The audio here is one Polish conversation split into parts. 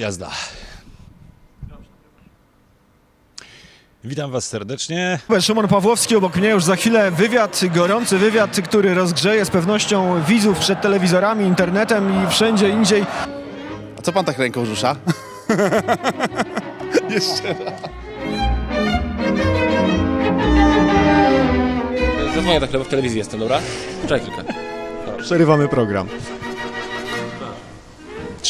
Jazda. Witam Was serdecznie. Szymon Pawłowski obok mnie już za chwilę wywiad, gorący wywiad, który rozgrzeje z pewnością widzów przed telewizorami, internetem i wszędzie indziej. A co pan tak ręką rusza? Zadzwonię tak, bo w telewizji jestem, dobra? Czekaj chwilkę. Przerywamy program.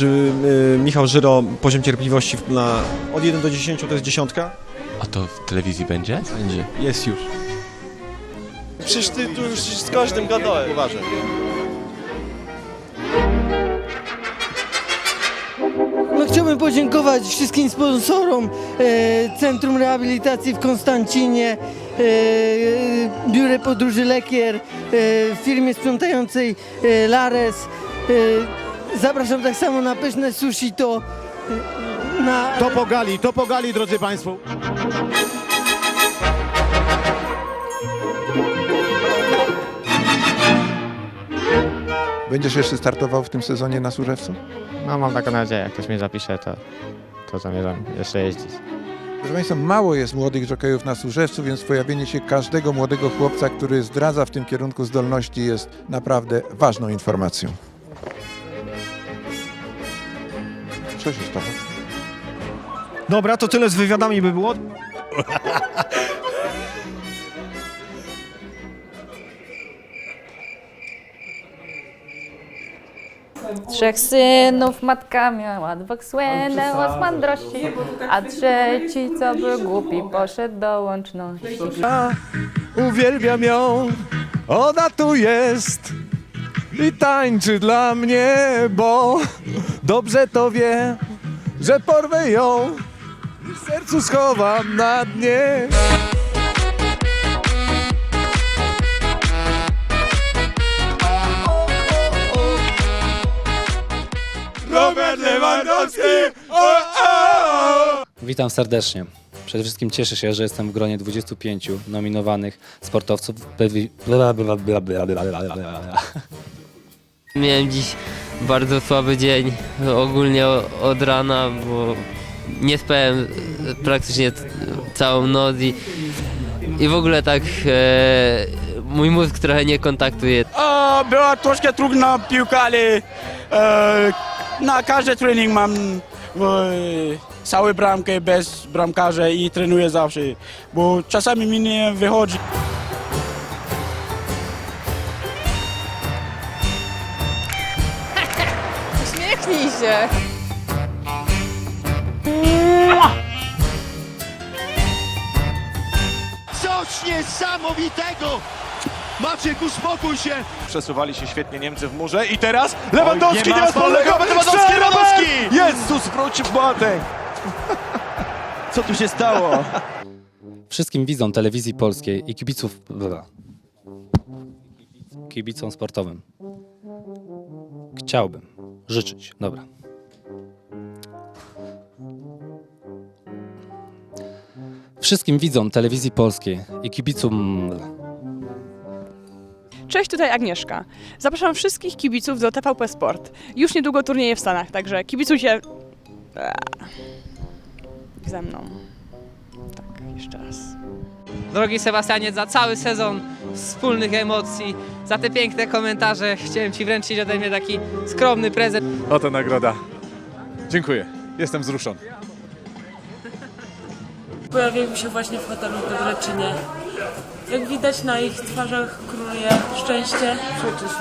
Czy y, Michał Żyro, poziom cierpliwości na od 1 do 10 to jest dziesiątka? A to w telewizji będzie? Będzie. Jest już. Przecież ty tu już z każdym gadałem. Uważaj. No chciałbym podziękować wszystkim sponsorom e, Centrum Rehabilitacji w Konstancinie, e, Podróży Lekier, e, firmie sprzątającej e, Lares. E, zapraszam tak samo na pyszne sushi to e, na... To pogali, to pogali, drodzy Państwo. Będziesz jeszcze startował w tym sezonie na Służewcu? No mam taką nadzieję, jak ktoś mnie zapisze, to, to zamierzam jeszcze jeździć. Proszę Państwa, mało jest młodych żokejów na Służewcu, więc pojawienie się każdego młodego chłopca, który zdradza w tym kierunku zdolności jest naprawdę ważną informacją. Co się stało? Dobra, to tyle z wywiadami by było. Trzech synów matka miała, dwóch słynęło z mądrości, a trzeci, co był głupi, poszedł do łączności. Uwielbiam ją, ona tu jest i tańczy dla mnie, bo dobrze to wie, że porwę ją i w sercu schowam na dnie. Robert Lewandowski! O, o! Witam serdecznie. Przede wszystkim cieszę się, że jestem w gronie 25 nominowanych sportowców. Bla, bla, bla, bla, bla, bla, bla, bla, bla. Miałem dziś bardzo słaby dzień, ogólnie od rana, bo nie spałem praktycznie całą noc i, i w ogóle tak mój mózg trochę nie kontaktuje. A, była troszkę trudna piłka, ale e, na każdy trening mam e, całą bramkę bez bramkarza i trenuję zawsze, bo czasami mi nie wychodzi. Się! Coś niesamowitego! Maciek, uspokój się! Przesuwali się świetnie Niemcy w murze i teraz Lewandowski, nie ma teraz Lewandowski, Lewandowski, Lewandowski, Lewandowski! Jezus, wrócił Boateng! Co tu się stało? Wszystkim widzom telewizji polskiej i kibiców. bla. Kibicom sportowym. Chciałbym życzyć. Dobra. Wszystkim widzom telewizji polskiej i kibicom. Cześć, tutaj Agnieszka. Zapraszam wszystkich kibiców do TVP Sport. Już niedługo turnieje w Stanach, także kibicujcie Eee. ze mną. Jeszcze raz. Drogi Sebastianie, za cały sezon wspólnych emocji, za te piękne komentarze chciałem Ci wręczyć ode mnie taki skromny prezent. Oto nagroda. Dziękuję. Jestem wzruszony. Pojawiłem się właśnie w hotelu w Debreczynie. Jak widać na ich twarzach króluje szczęście. Przecież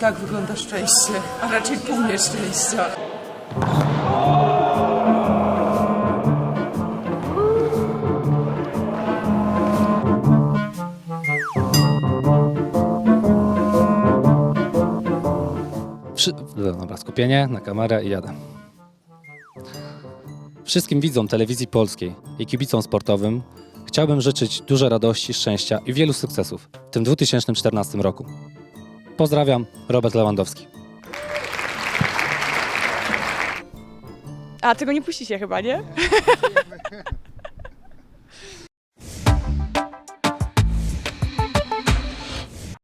tak wygląda szczęście, a raczej pół nieszczęścia. Wszy... Dobra, skupienie na kamerę i jadę. Wszystkim widzom telewizji polskiej i kibicom sportowym chciałbym życzyć dużo radości, szczęścia i wielu sukcesów w tym 2014 roku. Pozdrawiam, Robert Lewandowski. A tego nie puścicie chyba, nie?